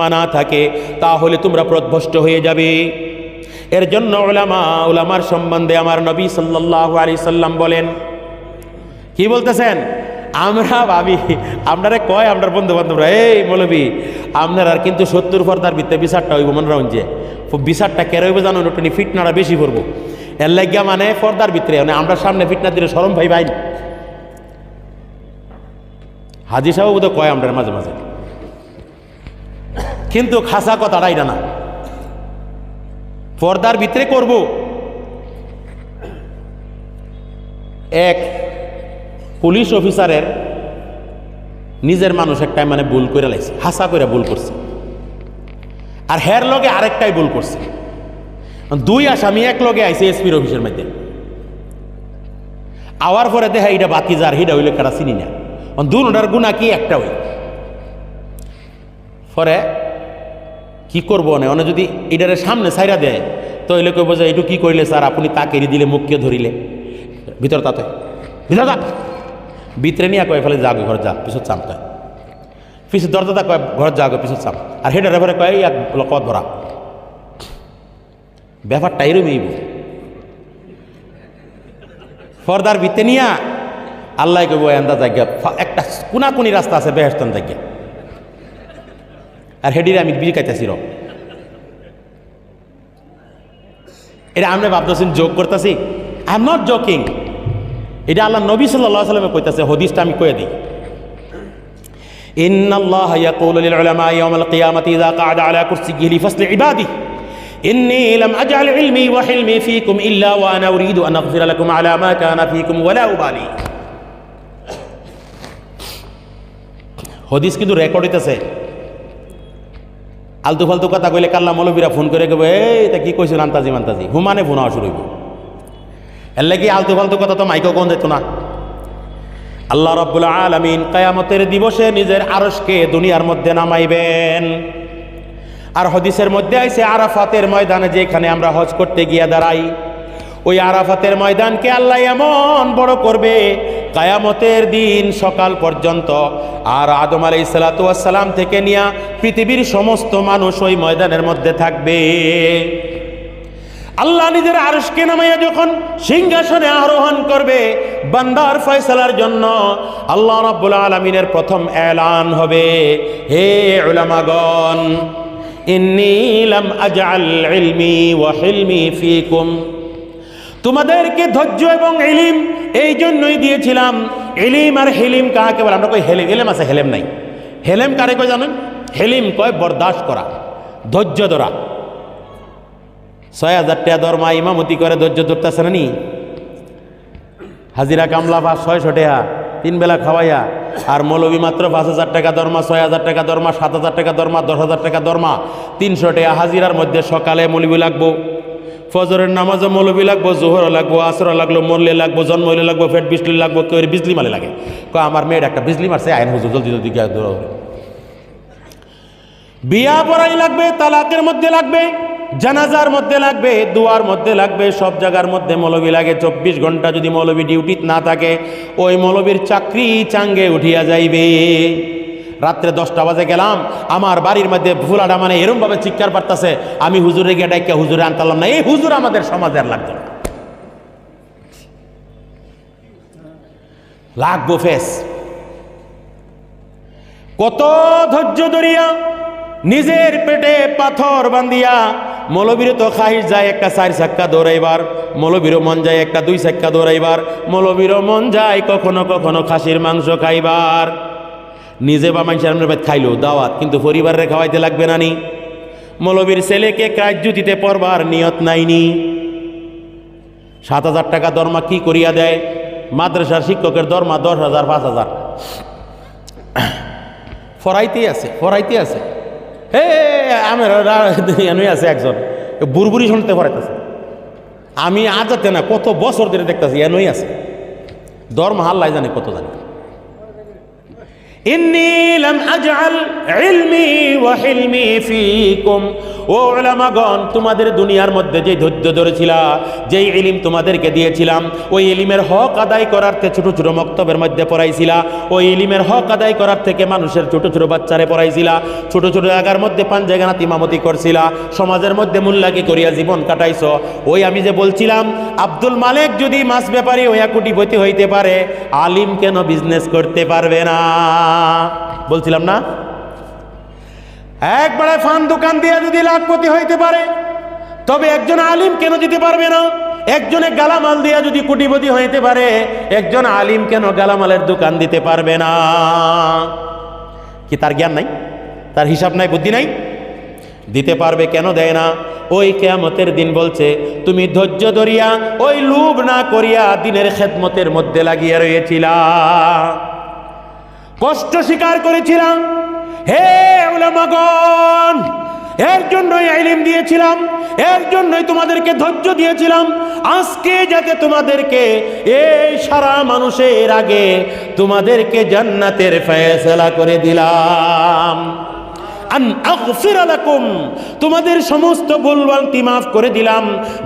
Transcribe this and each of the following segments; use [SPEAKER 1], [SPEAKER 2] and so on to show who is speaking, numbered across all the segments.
[SPEAKER 1] না থাকে, তাহলে তোমরা প্রধ্বষ্ট হয়ে যাবে। এর জন্য ওলামা ওলামার সম্বন্ধে আমার নবী সাল্লাহ আলি সাল্লাম বলেন, কি বলতেছেন? আমরা ভাবি আপনারা কয় আপনার বন্ধু বান্ধবরা এই মৌলবি, আপনার আর কিন্তু সত্তর পর্দার ভিতরে বিচারটা হইব, মনে রাখুন যে। বিচারটা কেন হইব জানো? ওটা ফিটনাটা বেশি করব এর লাগিয়া মানে পর্দার ভিতরে মানে আমরা সামনে ফিটনা দিলে সরম ভাই ভাই। হাজি সাহেব বোধ কয় আমরা মাঝে মাঝে? কিন্তু খাসা কথাটা এটা না। পর্দার ভিতরে করব। এক, পুলিশ অফিসারের নিজের মানুষ একটাই মানে ভুল করে লাগছে হাসা করে ভুল করছে। আর হের লগে আরেকটাই ভুল করছে। দুই আসামি এক লগে আইছে এসপির অফিসের মধ্যে। আওয়ার পরে দেখা এটা বাকি যার হিটা হইলে কারা চিনি না। দুটার গুণা কি একটা হই পরে কি করব না? অনে যদি এটারে সামনে সাইরা দেয়, তো এলে কইব যে এইটু কি করিলে স্যার, আপনি তা কেড়ে দিলে মুখকে ধরিলে ভিতর তাতে। ভিতর তা ভিতরে নিয়ে কয় ফেলে যাগো ঘর যা, পিছত চাম কয় পিছত দরজা কয় ঘর যাগো পিছত চাম। আর হেটার এবারে কয় এক কত ধরা ব্যাপারটা এরমই ফর্দার ভিতরে নিয়া আল্লাহ কইব এন্দা জায়গা একটা কোনাকুনি রাস্তা আছে, বেহেস্তন জায়গা আর হেডিরে আমি বিজি খাইতেছি র এটা আমরা ভাবতেছেন যোগ করতেছি আই এম নট জোকিং এটা আল্লাহ নবী সাল্লাহ সাল্লামে কইতাছে হদিসটা আমি কয়ে দিই إن الله يقول للعلماء يوم القيامة إذا قعد على كرسيه لفصل عباده إني لم أجعل علمي وحلمي فيكم إلا وأنا أريد أن أغفر لكم على ما كان فيكم ولا أبالي হদিস কিন্তু রেকর্ড হইতেছে আলতু ফালতু কথা কইলে কাল্লা মৌলবীরা ফোন করে গেবে এই, তা কি কইছেন আন্তাজি মান্তাজি? হুমানে ফোন হওয়া শুরু হইব। এর লাগি আলতু ফালতু কথা তো মাইকও কোন যেত না। আল্লাহ রব্বুল আলমিন কায়ামতের দিবসে নিজের আরসকে দুনিয়ার মধ্যে নামাইবেন। আর হদিসের মধ্যে আইসে আরাফাতের ময়দানে যেখানে আমরা হজ করতে গিয়া দাঁড়াই, ওই আরাফাতের ময়দানকে আল্লাহ এমন বড় করবে, কায়ামতের দিন সকাল পর্যন্ত। আর আদম আলাই সালাতাম থেকে নিয়া পৃথিবীর সমস্ত মানুষ ওই ময়দানের মধ্যে থাকবে। আল্লাহ নিজের আরশকে নামাইয়া যখন সিংহাসনে আরোহণ করবে, বান্দার ফয়সালার জন্য আল্লাহ রাব্বুল আলমিনের প্রথম এলান হবে। হে উলামাগণ, ইন্নী লাম আজআল ইলমি ওয়া হিলমি ফিকুম। তোমাদেরকে ধৈর্য এবং এলিম এই জন্যই দিয়েছিলাম। এলিম আর হেলিম কাহাকে বলে? আমরা কই হেলিম এলেম আছে, হেলেম নাই। হেলেম কারে কয় জানেন? হেলিম কয়, বরদাস্ত করা, ধৈর্য ধরা। ছয় হাজার টাকা দরমা ইমামতি করে, ধৈর্য ধরতেছে না নি? হাজিরা কামলা বা ছয়শো টাকা, তিন বেলা খাওয়াইয়া, আর মৌলবী মাত্র পাঁচ হাজার টাকা দরমা, ছয় হাজার টাকা দরমা, সাত হাজার টাকা দরমা, দশ হাজার টাকা দরমা, তিনশো টাকা হাজিরার মধ্যে সকালে মৌলবী লাগবো। ফজরের নামাজও মৌলবী লাগবো, জোহরও লাগবো আসর লাগল, মরলে লাগবো, জন্ম হইলে লাগবো, ফেট বিজলি লাগবো কেউ বিজলি মালে লাগে। কয়, আমার মেয়ের একটা বিজলি মারছে, আইন হুজুর, জলদি জলদি গিয়ে। বিয়া পড়াই লাগবে, তালাকের মধ্যে লাগবে, জানাজার মধ্যে লাগবে, দুয়ার মধ্যে লাগবে, সব জায়গার মধ্যে মৌলবী লাগে। চব্বিশ ঘণ্টা যদি মৌলবী ডিউটিত না থাকে, ওই মৌলবীর চাকরি চাঙ্গে উঠিয়া যাইবে। রাত্রে দশটা বাজে গেলাম, আমার বাড়ির মধ্যে ফুলাটা মানে এরমভাবে চিৎকার পারতাছে আমি হুজুরে গিয়ে ডাইকা হুজুরে আনতালাম না। এই হুজুর আমাদের সমাজের লাগতো না। লাগবো ফেস। কত ধৈর্য ধরিয়া নিজের পেটে পাথর বান্দিয়া মৌলবীর তো খাইর যায় একটা চার চাক্কা দৌড়াইবার, মৌলবীরও মন যায় একটা দুই চাক্কা দৌড়াইবার, মৌলবীরও মন যায় কখনো কখনো খাসির মাংস খাইবার। নিজে বা মানুষের আমরা খাইলো, দাওয়াত, কিন্তু পরিবারের খাওয়াইতে লাগবে না নি। মৌলবীর ছেলেকে দিতে পড়বার নিয়ত নাইনি সাত হাজার টাকা দরমা কি করিয়া দেয়? মাদ্রাসার শিক্ষকের দরমা দশ হাজার, পাঁচ হাজার। ফরাইতে আছে ফরাইতে আছে। হে আমার এনুই আছে একজন বুড়বুড়ি শুনতে ফরাইতেছে আমি আজাতে না কত বছর ধরে দেখতেছি এনুই আছে দরমা হাল্লাই জানে কত জানে إني لم أجعل علمي وحلمي فيكم ও ওলামাগণ, তোমাদের দুনিয়ার মধ্যে যে ধৈর্য ধরেছিলা, যেই ইলিম তোমাদেরকে দিয়েছিলাম, ওই ইলিমের হক আদায় করার থেকে ছোটো ছোটো মক্তবের মধ্যে পড়াইছিলা, ওই ইলিমের হক আদায় করার থেকে মানুষের ছোটো ছোটো বাচ্চারে পড়াইছিলা, ছোটো ছোটো জায়গার মধ্যে পাঁচ জায়গা তিমামতি করছিলা, সমাজের মধ্যে মূল্যাকি করিয়া জীবন কাটাইছ। ওই আমি যে বলছিলাম, আব্দুল মালিক যদি মাছ ব্যাপারী হইয়া কোটিপতি হইতে পারে, আলিম কেন বিজনেস করতে পারবে না? বলছিলাম না? একবারে ফান দোকান দিয়ে যদি লাখপতি হইতে পারে, তবে একজন আলিম কেন দিতে পারবে না? একজনে গালামাল দিয়া যদি কুটিপতি হইতে পারে, একজন আলিম কেন গালামালের দোকান দিতে পারবে না? কি তার জ্ঞান নাই? তার হিসাব নাই, বুদ্ধি নাই? দিতে পারবে কেন দেয় না? ওই কেয়ামতের দিন বলছে, তুমি ধৈর্য ধরিয়া ওই লুভ না করিয়া দিনের খেদমতের মধ্যে লাগিয়া রয়েছিলা। কষ্ট স্বীকার করেছিলাম হে উলামাগণ, এর জন্যই আইলিম দিয়েছিলাম, এর জন্যই তোমাদেরকে ধৈর্য দিয়েছিলাম। আজকে যাতে তোমাদেরকে এই সারা মানুষের আগে তোমাদেরকে জান্নাতের ফয়সালা করে দিলাম। তোমাদের সমস্ত ভুলভ্রান্তি মাফ করে দিলাম,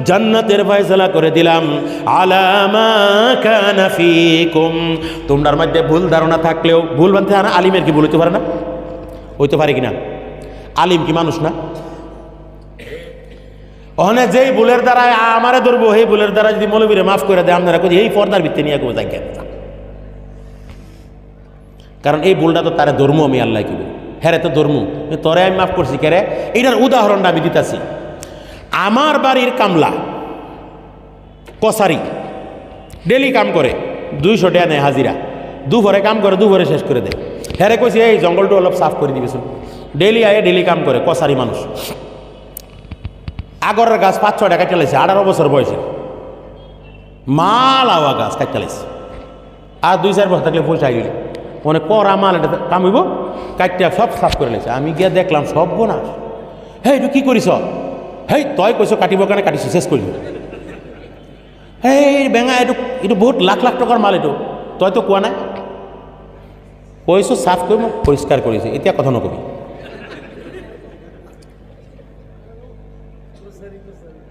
[SPEAKER 1] জান্নাতের ফয়সালা করে দিলাম। আলামা তোমরার মধ্যে ভুল ধারণা থাকলেও ভুল ভ্রান্তি না আলিমের কি বলতে পারে না? হইতে পারে কিনা? আলিম কি মানুষ না? ওখানে যেই ভুলের দ্বারা আমারে ধরবো, সেই ভুলের দ্বারা যদি মৌলবীরে মাফ করে দেয়, আপনারা কই এই পর্দার ভিত্তি নিয়ে কেউ যাই কারণ এই ভুলটা তো তারা ধর্ম, আমি আল্লাহ কি হ্যাঁ তো ধর্ম। তরে আমি মাফ করছি কেরে এইটার উদাহরণটা আমি দিতেছি। আমার বাড়ির কামলা কসারি ডেলি কাম করে, দুইশো টাকা নেয় হাজিরা। দুপুরে কাম করে, দুপুরে শেষ করে দেয়। হ্যাঁ কইছি এই জঙ্গলটা অলপ সাফ করে দিবেছেন ডেলি আয়ে ডেলি কাম করে কসারি মানুষ আগরের গাছ পাঁচ ছয় টাকা চালাইছে আঠারো বছর বয়সে। মাল আওয়া গাছ কাজ চালাইছে আর দুই চার বছর থাকলে পয়সা গেলে। মানে করা মাল এটা কামিব কাটটা সব সাফ করে লেছে। আমি গিয়ে দেখলাম সব বোনাস হে এটা কি করিস হেই, তই কইস কাটিব কাৰণে কাটিছ শেষ কৰিলি হেই, বেঙা, এইটো এইটো বহুত লাখ লাখ টকাৰ মাল এইটো। তইতো কোৱা নাই? কৈছোঁ চাফ কৰি মোক পৰিষ্কাৰ কৰিছে এতিয়া কথা নকবি।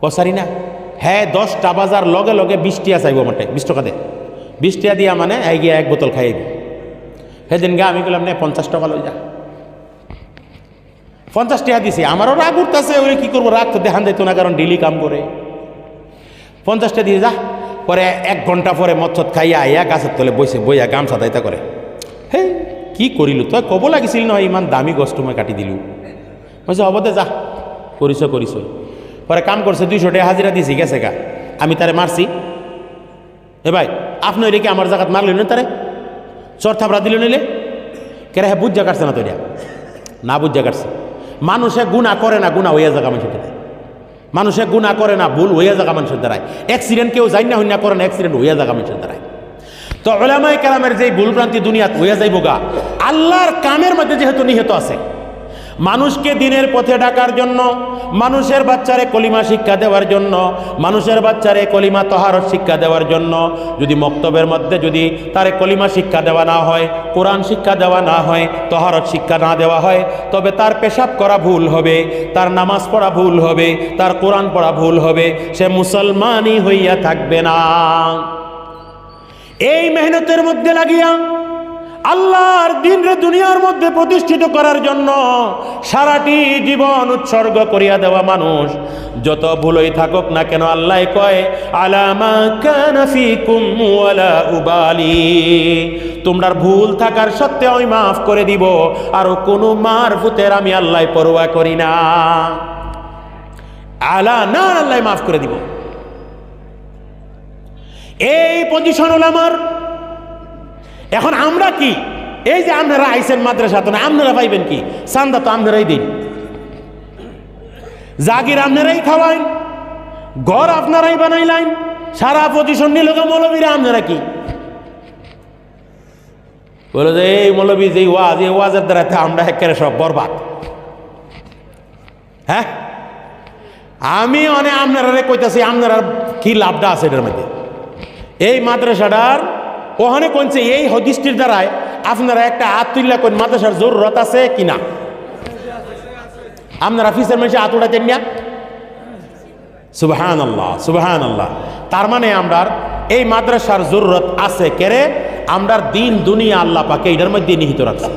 [SPEAKER 1] কছারি না? হ্যাঁ দশটা বাজার লগে লগে বিশ টিয়া চাইব মাঠে বিশ টাকা দে বিশ টিয়া দিয়া মানে এই গিয়ে এক বোতল খাই সেদিন গা আমি কলাম, নে, পঞ্চাশ টাকা লই যা। পঞ্চাশ টাকা দিছি। আমারও রাগ উঠতেছে ওই কী করব? রাগ তো দেখান দিত না কারণ ডেলি কাম করে পঞ্চাশ টাকা দিয়ে যা। পরে এক ঘণ্টা পরে মচ্ছত খাইয়া আইয়া গাছের তলে বসে বইয়া গামছা দায়িত্ব করে। হে কি করিলু তই ক'ব লাগিছিল নহয়, ইমান দামী গছটো মই কাটি দিলোঁ। মই যে হ'ব দে, যা। কৰিছ কৰিছ। পরে কাম করছে দুইশো টাকা হাজিরা দিছি, গেছে গা। আমি তারে মারছি এ ভাই আপনি রেখে আমার জায়গাত মারলেন না তারে চর থাপড়া দিল নিলে কেরে হ্যাঁ বুঝা কাটছে না তো এটা না বুঝা কাটছে মানুষে গুণা করে না গুণা হইয়া জায়গা মানুষের দ্বারায় মানুষে গুণা করে না ভুল হইয়া জায়গা মানুষের দ্বারায় অ্যাক্সিডেন্ট কেউ যাই না হইনা করে না অ্যাক্সিডেন্ট হইয়া জায়গা মানুষের দ্বারায় তো ওলামাই কালামের যে ভুলভ্রান্তি দুনিয়াত হইয়া যাইব গা, আল্লাহর কামের মধ্যে যেহেতু নিহত আছে, মানুষকে দিনের পথে ডাকার জন্য, মানুষের বাচ্চারে কলিমা শিক্ষা দেওয়ার জন্য, মানুষের বাচ্চারে কলিমা তহারত শিক্ষা দেওয়ার জন্য, যদি মক্তবের মধ্যে যদি তারে কলিমা শিক্ষা দেওয়া না হয়, কোরআন শিক্ষা দেওয়া না হয়, তহারত শিক্ষা না দেওয়া হয়, তবে তার পেশাব করা ভুল হবে, তার নামাজ পড়া ভুল হবে, তার কোরআন পড়া ভুল হবে, সে মুসলমানই হইয়া থাকবে না। এই মেহনতের মধ্যে লাগিয়া আল্লাহর দিন রে দুনিয়ার মধ্যে প্রতিষ্ঠিত করার জন্য সারাটি জীবন উৎসর্গ করিয়া দেওয়া মানুষ। যত ভুলই থাকুক না কেন আল্লাহ কয় আলামা কানাফি কুমওয়ালা উবালি। তোমরার ভুল থাকার সত্ত্বেও আমি মাফ করে দিব, আর কোনো মার ফুতের আমি আল্লাহ পরোয়া করি না। আলা না, আল্লাহ মাফ করে দিব। এই পজিশন হল আমার। এখন আমরা কি? এই যে আপনারা আইসেন মাদ্রাসা তো না আপনারা পাইবেন কি? চান্দা তো আপনারাই দিন। জাগির আপনারাই খাওয়াইন, ঘর আপনারাই বানাইলাইন সারা পজিশন নিল মৌলবীরা আপনারা কি? বলো যে, এই মৌলবী, যে ওয়াজ, এই ওয়াজের দ্বারা আমরা একেবারে সব বরবাদ। হ্যাঁ? আমি অনেক আপনারা কইতাছি আপনারা কি লাভটা আছে এটার মধ্যে? এই মাদ্রাসাটার ওখানে কোনছে এই হদিসটির দ্বারায় আপনারা একটা আত্মিল্লা কোন মাদ্রাসার জরুরত আছে কিনা? আপনারা ফিসের মানুষে আত উঠাতেন না? সুবহান আল্লাহ সুবহান আল্লাহ তার মানে আমরা এই মাদ্রাসার জরুরত আছে কেরে? আমরা দিন দুনিয়া আল্লাহ পাকে এটার মধ্যে নিহিত রাখছে।